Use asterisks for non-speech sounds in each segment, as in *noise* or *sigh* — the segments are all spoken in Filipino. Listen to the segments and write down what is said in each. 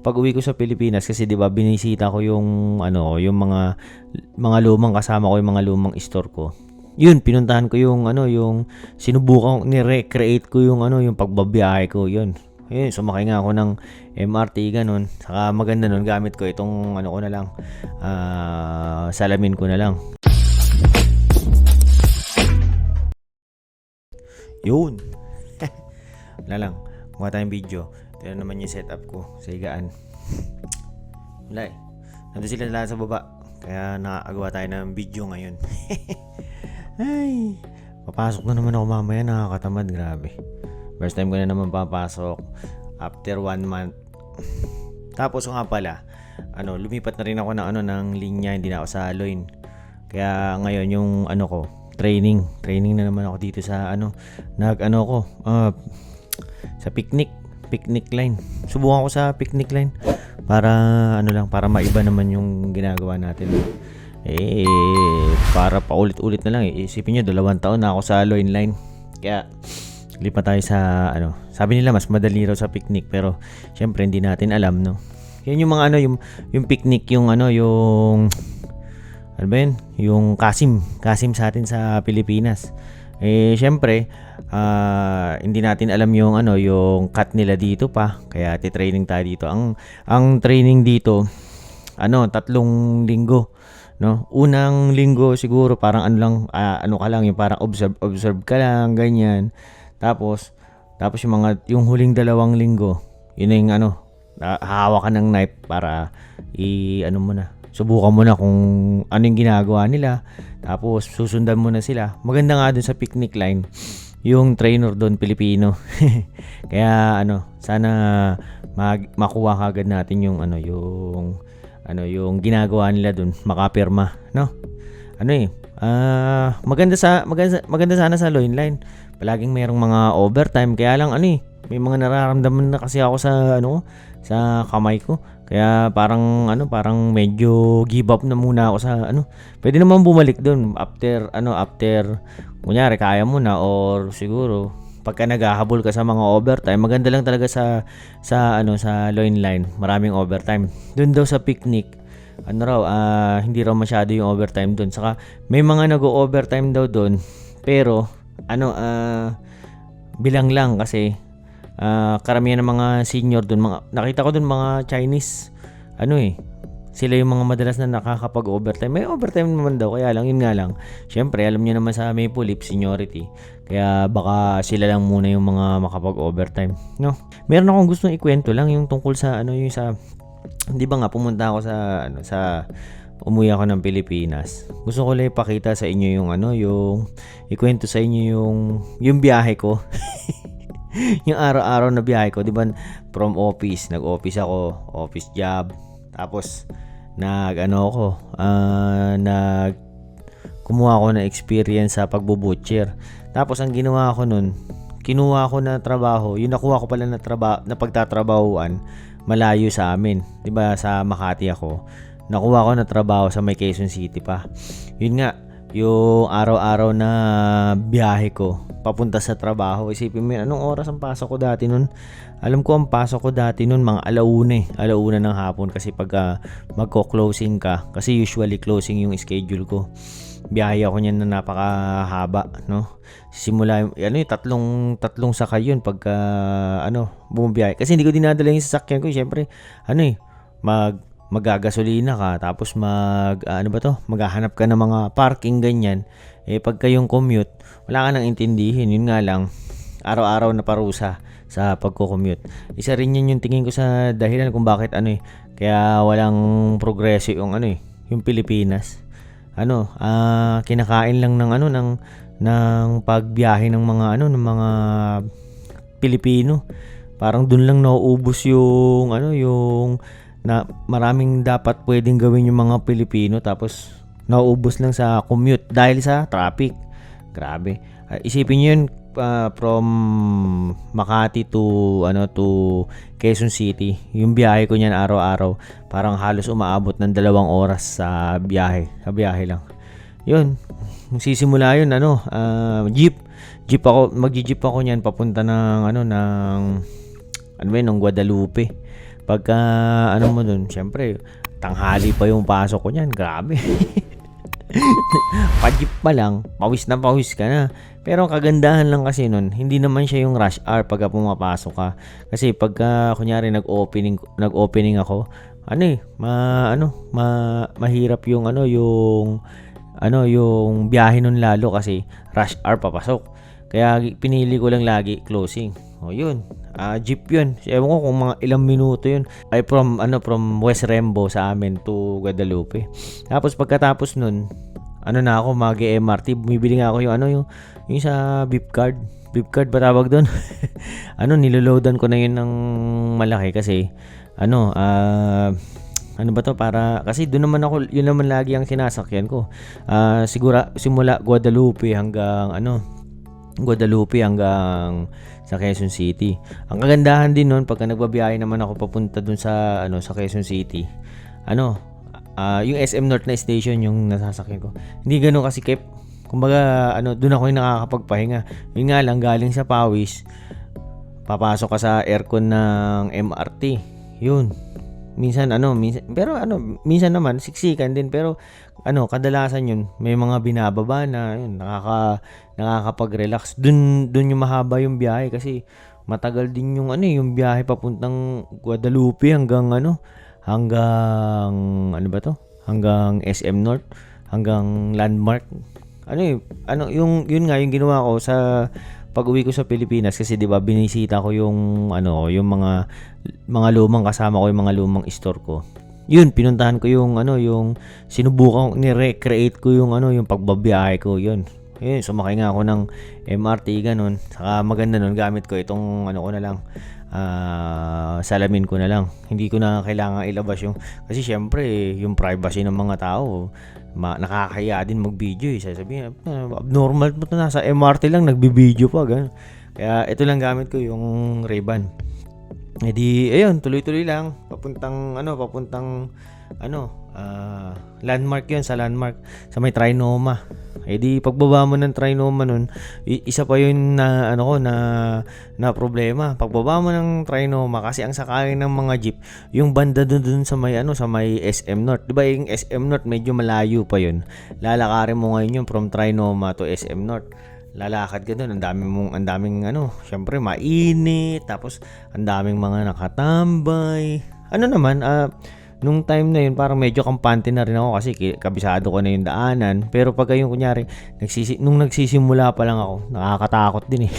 pag uwi ko sa Pilipinas kasi 'di ba binisita ko yung ano, yung mga mga lumang kasama ko, yung mga lumang store ko. Yun, pinuntahan ko yung ano, yung sinubukan ni-recreate ko yung ano, yung pagbabiyahe ko, yun. Ayun, sumakay nga ako ng MRT ganun. Saka maganda nun gamit ko itong ano ko na lang. ah, salamin ko na lang. Yun. *laughs* Wala lang. Mukha tayong video. Na naman yung setup ko sa higaan. Wala eh. Nandun sila lahat sa baba. Kaya nakagawa tayo ng video ngayon. *laughs* Ay. Papasok na naman ako mamaya. Nakakatamad. Grabe. First time ko na naman papasok. After one month. *laughs* Tapos nga pala. Ano, lumipat na rin ako ng ano ng linya, hindi na ako sa Loin. Kaya ngayon yung ano ko, training. Training na naman ako dito sa ano, nag ano ko, ah, sa picnic, picnic line. Subukan ko sa picnic line para ano lang, para maiba naman yung ginagawa natin. Eh, para paulit-ulit na lang eh. Isipin nyo, dalawang taon na ako sa Loin line. Kaya, lipat tayo sa ano. Sabi nila mas madali raw sa picnic pero syempre hindi natin alam, no. Yan yung mga ano, yung yung picnic, yung ano, yung ano ba yun? Yung Kasim. Kasim sa atin sa Pilipinas. Eh, syempre, ah, hindi natin alam yung ano, yung cut nila dito pa. Kaya titraining tayo dito. Ang ang training dito, ano, tatlong linggo. No? Unang linggo siguro parang ano lang, ah, ano ka lang, yung parang observe observe ka lang, ganyan. Tapos tapos yung mga yung huling dalawang linggo, yun yung ano, ah, hawak ka ng knife para i ano mo na, subukan mo na kung ano yung ginagawa nila. Tapos susundan mo na sila. Maganda nga dun sa picnic line, yung trainer doon Pilipino. *laughs* Kaya ano, sana mag, makuha kagad natin yung ano yung ano yung ginagawa nila doon, makapirma, no? Ano eh, ah maganda sa maganda, maganda sana sa loin line. Palaging merong mga overtime kaya lang ano eh, may mga nararamdaman na kasi ako sa ano sa kamay ko. Kaya parang ano, parang medyo give up na muna ako sa ano. Pwede naman bumalik doon after ano, after kunyari kaya mo na or siguro pagka naghahabol ka sa mga overtime, maganda lang talaga sa sa ano sa loin line, maraming overtime. Doon daw sa picnic, ano raw, ah, hindi raw masyado yung overtime doon. Saka may mga nag-overtime daw doon, pero ano ah bilang lang kasi ah, karamihan ng mga senior doon, mga nakita ko doon mga Chinese ano eh, sila yung mga madalas na nakakapag-overtime. May overtime naman daw, kaya lang, yun nga lang. Siyempre, alam niyo naman sa Maple Leaf, seniority. Kaya baka sila lang muna yung mga makapag-overtime. No? Meron akong gustong ikwento lang yung tungkol sa ano yung sa di ba nga pumunta ako sa ano sa umuwi ako ng Pilipinas. Gusto ko lang ipakita sa inyo yung ano yung ikwento sa inyo yung yung biyahe ko. *laughs* *laughs* yung araw-araw na biyahe ko, 'di ba? From office, nag-office ako, office job. Tapos nag ano ako, ah nag kumuha ako ng experience sa pagbubutcher. Tapos ang ginawa ko nun, kinuha ko na trabaho, yung nakuha ko pala na trabaho na pagtatrabahuan malayo sa amin. 'Di ba sa Makati ako. Nakuha ko na trabaho sa may Quezon City pa. Yun nga, yung araw-araw na biyahe ko papunta sa trabaho. Isipin mo, yun, anong oras ang pasok ko dati nun? Alam ko ang pasok ko dati nun mga alauna eh. Alauna ng hapon kasi pag ah, magko-closing ka, kasi usually closing yung schedule ko. Biyahe ako niyan na napakahaba, no? Simula, ano yung tatlong, tatlong sakay yun pagka, ano, bumabiyahe. Kasi hindi ko dinadala yung sasakyan ko, syempre, ano eh, mag, magagasolina ka tapos mag ah, ano ba to maghahanap ka ng mga parking ganyan eh pagka yung commute wala ka nang intindihin. Yun nga lang araw-araw na parusa sa pagko-commute. Isa rin yun yung tingin ko sa dahilan kung bakit ano eh kaya walang progreso yung ano eh yung Pilipinas. Ano ah kinakain lang ng ano ng ng pagbiyahe ng mga ano ng mga Pilipino. Parang dun lang nauubos yung ano yung na maraming dapat pwedeng gawin yung mga Pilipino tapos nauubos lang sa commute dahil sa traffic. Grabe. Ah, isipin niyo yun ah, from Makati to ano to Quezon City. Yung biyahe ko niyan araw-araw, parang halos umaabot ng dalawang oras sa biyahe. Sa biyahe lang. Yun. Sisimula yun ano, ah, jeep. Jeep ako, magji-jeep ako niyan papunta ng ano ng ano ba yun, ng Guadalupe pagka ano mo dun, syempre, tanghali pa yung pasok ko niyan, grabe. *laughs* Pajip pa lang, pawis na pawis ka na. Pero ang kagandahan lang kasi nun, hindi naman siya yung rush hour pagka pumapasok ka. Kasi pagka kunyari nag-opening nag-opening ako, ano eh, ma ano, ma, mahirap yung ano yung ano yung biyahe nun lalo kasi rush hour papasok. Kaya pinili ko lang lagi closing. O yun, ah jeep yun. Ewan ko kung mga ilang minuto yun. Ay from ano from West Rembo sa amin to Guadalupe. Tapos pagkatapos nun, ano na ako mag MRT, bumibili nga ako yung ano yung yung sa beep card. Beep card ba tawag doon? *laughs* ano niloloadan ko na yun ng malaki kasi ano ah ano ba to para kasi doon naman ako yun naman lagi ang sinasakyan ko. Ah sigura simula Guadalupe hanggang ano Guadalupe hanggang sa Quezon City. Ang kagandahan din noon pagka nagbabiyahe naman ako papunta dun sa ano sa Quezon City. Ano, ah, yung SM North na station yung nasasakyan ko. Hindi ganoon kasikip. Kumbaga ano, doon ako yung nakakapagpahinga. Yun nga lang galing sa pawis. Papasok ka sa aircon ng MRT. Yun. Minsan ano, minsan pero ano, minsan naman siksikan din pero ano, kadalasan yun may mga binababa na yun, nakaka nakakapag-relax. Dun dun yung mahaba yung biyahe kasi matagal din yung ano eh, yung biyahe papuntang Guadalupe hanggang ano hanggang ano ba to? Hanggang SM North, hanggang Landmark. Ano eh, ano yung yun nga yung ginawa ko sa pag-uwi ko sa Pilipinas kasi 'di ba binisita ko yung ano, yung mga mga lumang kasama ko, yung mga lumang store ko. Yun, pinuntahan ko yung ano, yung sinubukan ni-recreate ko yung ano, yung pagbabiyahe ko, yun. Yun, sumakay nga ako ng MRT ganun. Saka maganda nun gamit ko itong ano ko na lang ah, salamin ko na lang. Hindi ko na kailangan ilabas yung kasi syempre yung privacy ng mga tao ma, nakakaya din mag-video eh. Sasabihin, "Ah, abnormal mo to nasa MRT lang nagbi-video pa ganun. Kaya ito lang gamit ko yung Ray-Ban. Eh di, ayun, tuloy-tuloy lang. Papuntang, ano, papuntang, ano, ah, landmark yun, sa landmark, sa may Trinoma. Eh di, pagbaba mo ng Trinoma nun, isa pa yun na, ano ko, na, na problema. Pagbaba mo ng Trinoma, kasi ang sakayan ng mga jeep, yung banda dun, dun sa may, ano, sa may SM North. Di ba yung SM North, medyo malayo pa yun. Lalakarin mo ngayon yun from Trinoma to SM North lalakad ka doon, ang daming mong ang daming ano, syempre mainit, tapos ang daming mga nakatambay. Ano naman, ah nung time na yun, parang medyo kampante na rin ako kasi kabisado ko na yung daanan. Pero pag yung kunyari, nagsisi, nung nagsisimula pa lang ako, nakakatakot din eh.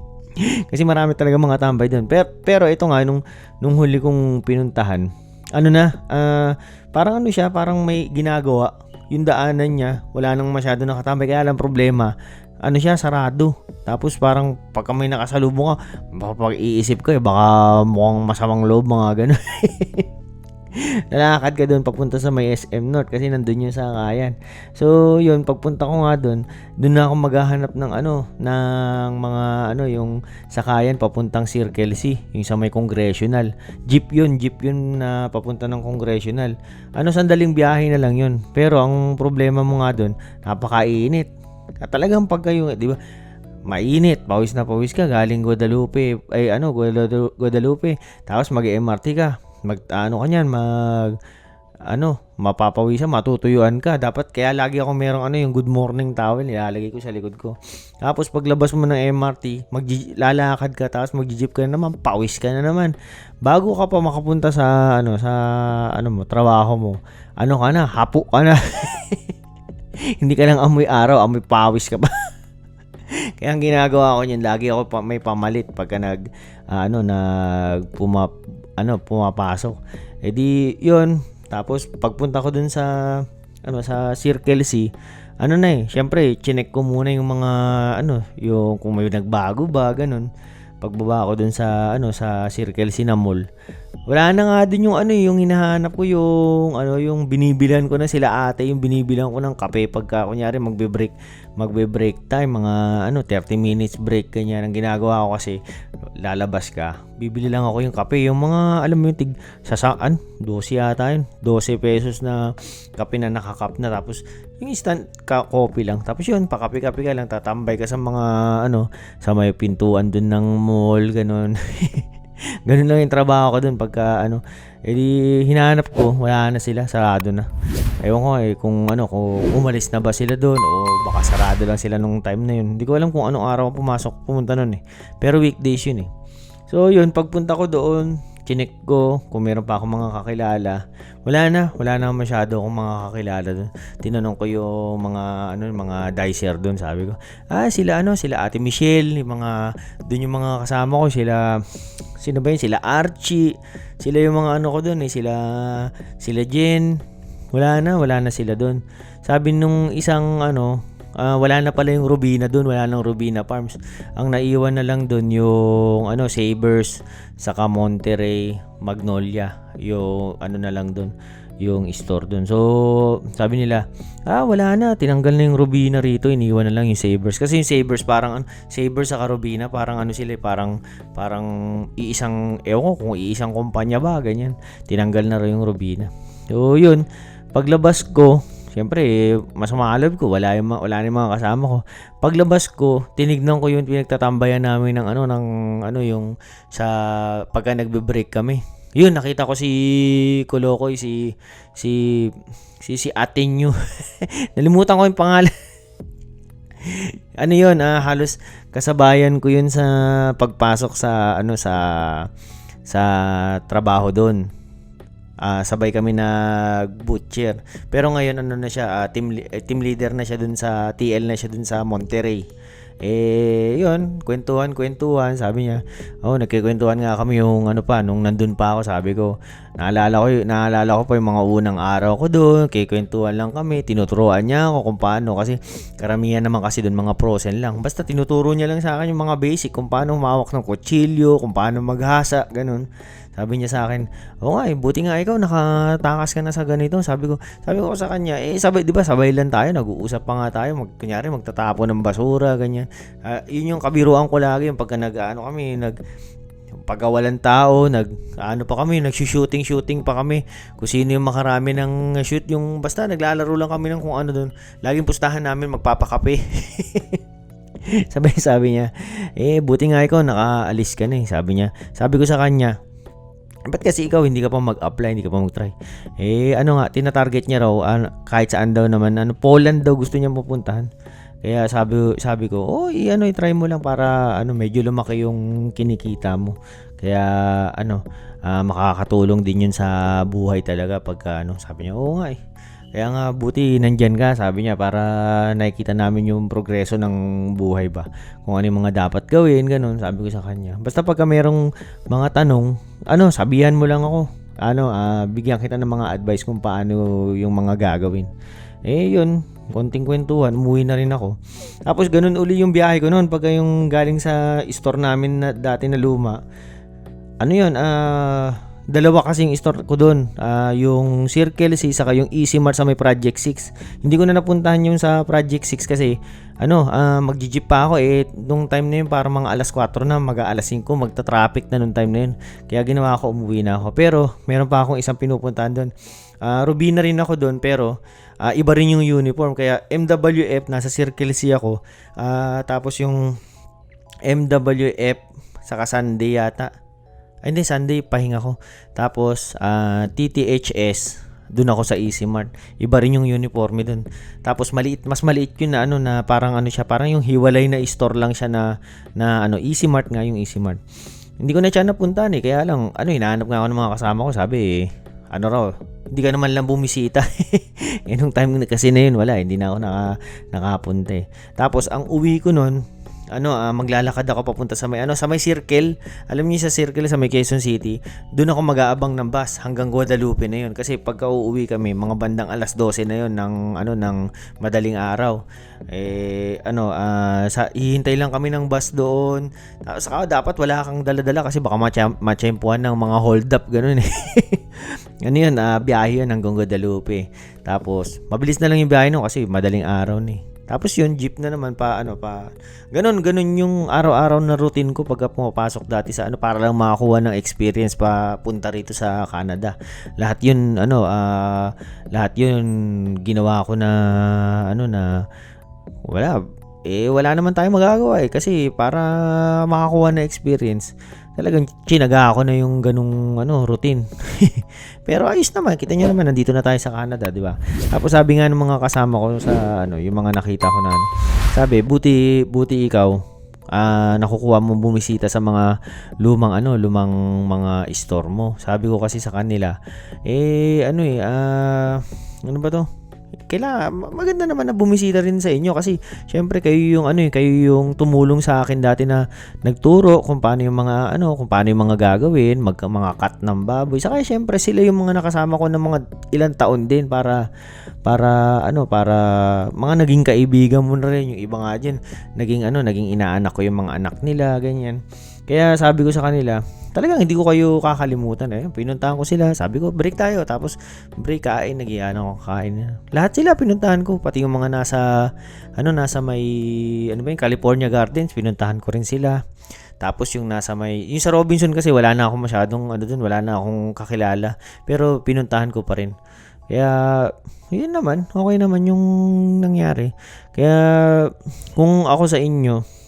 *laughs* kasi marami talaga mga tambay doon. Pero, pero ito nga, nung, nung huli kong pinuntahan, ano na, ah, parang ano siya, parang may ginagawa. Yung daanan niya, wala nang masyado nakatambay. Kaya lang problema, ano siya, sarado. Tapos parang pagka may nakasalubong ka, baka pag-iisip ko eh, baka mukhang masamang loob, mga ganun. *laughs* Lalakad ka doon papunta sa may SM North kasi nandun yung sakayan. So, yun, pagpunta ko nga doon, doon na ako maghahanap ng ano, ng mga ano, yung sakayan papuntang Circle C, yung sa may Congressional. Jeep yun, jeep yun na papunta ng Congressional. Ano, sandaling biyahe na lang yun. Pero ang problema mo nga doon, napakainit. Talagang pag kayo, di ba, mainit, pawis na pawis ka galing Guadalupe, ay ano, Guadalu- Guadalupe, tapos mag-MRT ka, mag ano ka niyan, mag ano, mapapawisan, matutuyuan ka. Dapat kaya lagi ako merong ano yung good morning towel, nilalagay ko sa likod ko. Tapos paglabas mo ng MRT, maglalakad ka tapos magji-jeep ka na naman, pawis ka na naman. Bago ka pa makapunta sa ano sa ano mo, trabaho mo. Ano ka na, hapo ka na. *laughs* *laughs* Hindi ka lang amoy araw, amoy pawis ka pa. *laughs* Kaya ang ginagawa ko niyan, lagi ako pa, may pamalit pagka nag ah, ano nag puma, ano pumapasok. Eh di 'yun. Tapos pagpunta ko dun sa ano sa Circle C, ano na eh, syempre, chinek ko muna yung mga ano, yung kung may nagbago ba ganun. Pagbaba ko dun sa ano sa Circle C na mall. Wala na nga din yung ano yung hinahanap ko yung ano yung binibilan ko na sila ate yung binibilan ko ng kape. Pagka kunyari magbe-break magbe-break time mga ano 30 minutes break kanya ang ginagawa ko kasi lalabas ka bibili lang ako yung kape. Yung mga alam mo yung tig sa saan 12 yata yun. 12 pesos na kape na nakakap na. Tapos yung instant ka coffee lang. Tapos yun pakape-kape ka lang tatambay ka sa mga ano sa may pintuan dun ng mall ganun *laughs* *laughs* Ganun lang yung trabaho ko dun pagka ano, edi hinahanap ko, wala na sila, sarado na. Ewan ko eh kung ano, kung umalis na ba sila doon o baka sarado lang sila nung time na yun. Hindi ko alam kung anong araw pumasok pumunta noon eh. Pero weekdays yun eh. So yun, pagpunta ko doon, chinek ko kung meron pa akong mga kakilala. Wala na, wala na masyado akong mga kakilala doon. Tinanong ko yung mga ano, mga dicer doon, sabi ko. Ah, sila ano, sila Ate Michelle, yung mga doon yung mga kasama ko, sila sino ba yun? Sila Archie. Sila yung mga ano ko doon eh, sila sila Jen. Wala na, wala na sila doon. Sabi nung isang ano, ah, wala na pala yung Rubina doon, wala nang Rubina Farms. Ang naiwan na lang doon yung ano, Sabers, saka Monterey, Magnolia. Yung ano na lang doon, yung store doon. So, sabi nila, ah, wala na, tinanggal na yung Rubina rito, iniwan na lang yung Sabers. Kasi yung Sabers parang ano, Sabers saka Rubina, parang ano sila, eh, parang parang iisang ewan ko kung iisang kumpanya ba, ganyan. Tinanggal na rin yung Rubina. So, yun, paglabas ko, Siyempre, eh, mas maalab ko, wala yung, wala na yung mga kasama ko. Paglabas ko, tinignan ko yung pinagtatambayan namin ng ano, ng ano yung sa pagka nagbe-break kami. Yun, nakita ko si Kolokoy, si si si si Atenyo. *laughs* Nalimutan ko yung pangalan. *laughs* ano yun, ah, halos kasabayan ko yun sa pagpasok sa ano sa sa trabaho doon. Ah, sabay kami nag butcher. Pero ngayon ano na siya, ah, team eh, team leader na siya dun sa TL na siya dun sa Monterrey. Eh, yun, kwentuhan, kwentuhan, sabi niya. Oh, nagkikwentuhan nga kami yung ano pa, nung nandun pa ako, sabi ko, naalala ko, naalala ko pa yung mga unang araw ko doon, kikwentuhan lang kami, tinuturuan niya ako kung paano, kasi karamihan naman kasi doon mga prosen lang. Basta tinuturo niya lang sa akin yung mga basic, kung paano humawak ng kutsilyo, kung paano maghasa, ganun. Sabi niya sa akin, oo nga eh, buti nga ikaw nakatakas ka na sa ganito. Sabi ko, sabi ko sa kanya, eh sabay, di ba sabay lang tayo, nag-uusap pa nga tayo, mag, kunyari magtatapo ng basura, ganyan. Ah, yun yung kabiruan ko lagi, yung pagka nag, ano kami, nag, pagkawalan tao, nag ano pa kami, nagsi-shooting shooting pa kami. Kung sino yung makarami ng shoot, yung basta naglalaro lang kami ng kung ano doon. Laging pustahan namin magpapakape. *laughs* sabi sabi niya, eh buti nga ikaw nakaalis ka na eh. Sabi niya, sabi ko sa kanya, Ba't kasi ikaw hindi ka pa mag-apply, hindi ka pa mag-try? Eh ano nga, tina-target niya raw ano, kahit saan daw naman, ano Poland daw gusto niya pupuntahan. Kaya sabi sabi ko, "Oh, i- ano i-try mo lang para ano medyo lumaki yung kinikita mo." Kaya ano, ah, makakatulong din yun sa buhay talaga pagka ano, sabi niya, "Oo nga eh." Kaya nga buti nandyan ka, sabi niya, para nakikita namin yung progreso ng buhay ba. Kung ano yung mga dapat gawin, ganun, sabi ko sa kanya. Basta pagka merong mga tanong, ano, sabihan mo lang ako. Ano, ah, bigyan kita ng mga advice kung paano yung mga gagawin. Eh, yun, konting kwentuhan, umuwi na rin ako. Tapos ganun uli yung biyahe ko noon pagka yung galing sa store namin na dati na luma. Ano yun, ah dalawa kasing store ko doon. Ah, yung Circle C saka yung Easy Mart sa may Project 6. Hindi ko na napuntahan yung sa Project 6 kasi ano, ah magji-jeep pa ako eh nung time na yun para mga alas 4 na, mag alas 5 magta-traffic na nung time na yun. Kaya ginawa ko umuwi na ako. Pero meron pa akong isang pinupuntahan doon. Ah, Rubina rin ako doon pero ah, iba rin yung uniform kaya MWF nasa Circle C ako. Ah, tapos yung MWF saka Sunday yata. Hindi, Sunday, pahinga ko. Tapos, ah, TTHS, dun ako sa Easy Mart. Iba rin yung uniforme dun. Tapos, maliit, mas maliit yun na ano, na parang ano siya, parang yung hiwalay na store lang siya na, na ano, Easy Mart nga yung Easy Mart. Hindi ko na siya napuntahan eh, kaya lang, ano, hinahanap nga ako ng mga kasama ko, sabi eh, ano raw, hindi ka naman lang bumisita. *laughs* eh, nung time kasi na yun, wala, hindi na ako naka, nakapunta eh. Tapos, ang uwi ko nun, ano, ah, maglalakad ako papunta sa may ano, sa may circle. Alam niyo sa circle sa may Quezon City, doon ako mag-aabang ng bus hanggang Guadalupe na 'yon kasi pagka uuwi kami, mga bandang alas 12 na 'yon ng ano ng madaling araw. Eh ano, ah, sa hihintay lang kami ng bus doon. Tapos saka dapat wala kang dala-dala kasi baka matsyempuhan ng mga hold up ganun eh. *laughs* ano yun, ah, biyahe yun hanggang Guadalupe. Tapos, mabilis na lang yung biyahe no kasi madaling araw ni. Tapos yun, jeep na naman pa, ano pa. Ganon, ganon yung araw-araw na routine ko pagka pumapasok dati sa ano, para lang makakuha ng experience pa punta rito sa Canada. Lahat yun, ano, ah, lahat yun ginawa ko na, ano na, wala, eh wala naman tayong magagawa eh kasi para makakuha ng experience talagang chinaga ako na yung ganung ano, routine. *laughs* Pero ayos naman, kita nyo naman, nandito na tayo sa Canada, di ba? Tapos sabi nga ng mga kasama ko sa ano, yung mga nakita ko na ano, sabi, buti, buti ikaw, ah nakukuha mo bumisita sa mga lumang ano, lumang mga store mo. Sabi ko kasi sa kanila, eh ano eh, ah ano ba to? Kailangan, ma- maganda naman na bumisita rin sa inyo kasi syempre kayo yung ano eh, kayo yung tumulong sa akin dati na nagturo kung paano yung mga ano, kung paano yung mga gagawin, mag mga cut ng baboy. Saka syempre sila yung mga nakasama ko ng mga ilang taon din para para ano, para mga naging kaibigan mo na rin yung iba nga diyan. Naging ano, naging inaanak ko yung mga anak nila, ganyan. Kaya sabi ko sa kanila, talagang hindi ko kayo kakalimutan eh. Pinuntahan ko sila, sabi ko, break tayo. Tapos, break kain, nagiyan ako kain. Lahat sila pinuntahan ko, pati yung mga nasa, ano, nasa may, ano ba yung California Gardens, pinuntahan ko rin sila. Tapos yung nasa may, yung sa Robinson kasi wala na ako masyadong, ano dun, wala na akong kakilala. Pero pinuntahan ko pa rin. Kaya, yun naman, okay naman yung nangyari. Kaya, kung ako sa inyo,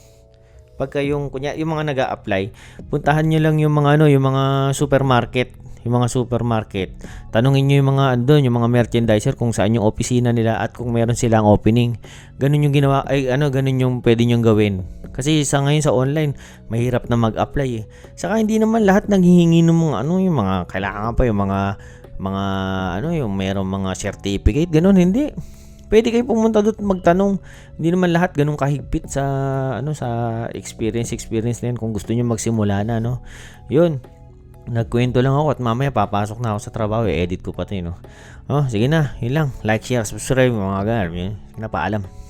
pagka yung kunya yung mga nag apply puntahan nyo lang yung mga ano yung mga supermarket yung mga supermarket. Tanungin nyo yung mga andun yung mga merchandiser kung saan yung opisina nila at kung meron silang opening. Ganun yung ginawa ay ano ganun yung pwede nyong gawin. Kasi sa ngayon sa online mahirap na mag-apply eh. Saka hindi naman lahat naghihingi ng mga ano yung mga kailangan pa yung mga mga ano yung meron mga certificate ganun hindi pwede kayo pumunta doon magtanong. Hindi naman lahat ganun kahigpit sa ano sa experience experience na yun kung gusto niyo magsimula na no. 'Yun. Nagkwento lang ako at mamaya papasok na ako sa trabaho, i-edit ko pati no. Oh, sige na, yun lang. Like, share, subscribe mga ganun. Yun, napaalam.